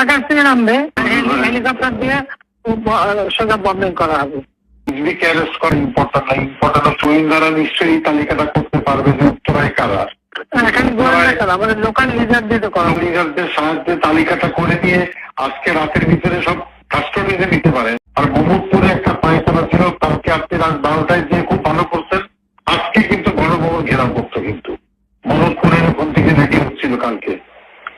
আকাশ থেকে নামবে। হেলিকপ্টার দিয়ে সোজা বম্বিং করা হবে। নিজেকে অ্যারেস্ট করা ইম্পর্টেন্ট না ইম্পর্টেন্ট হচ্ছে গোয়েন্দারা নিশ্চয়ই এই তালিকাটা করতে পারবে যে উত্তরায় কারা। এখানে গোয়েন্দা করা আমাদের লোকাল লিডার দিয়ে করা লিডারদের সাহায্যে তালিকাটা করে নিয়ে আজকে রাতের ভিতরে সব কাস্টডিতে নিতে পারে আর মোহাম্মদপুরে একটা পায়খানা ছিল কালকে আপনি রাত বারোটায় যে খুব ভালো করছেন আজকে কিন্তু গণভবন ঘেরাও করতো কিন্তু। মোহাম্মদপুরের ওখান থেকে নাকি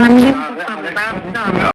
সামনে করতে হবে, ব্যবস্থা হবে।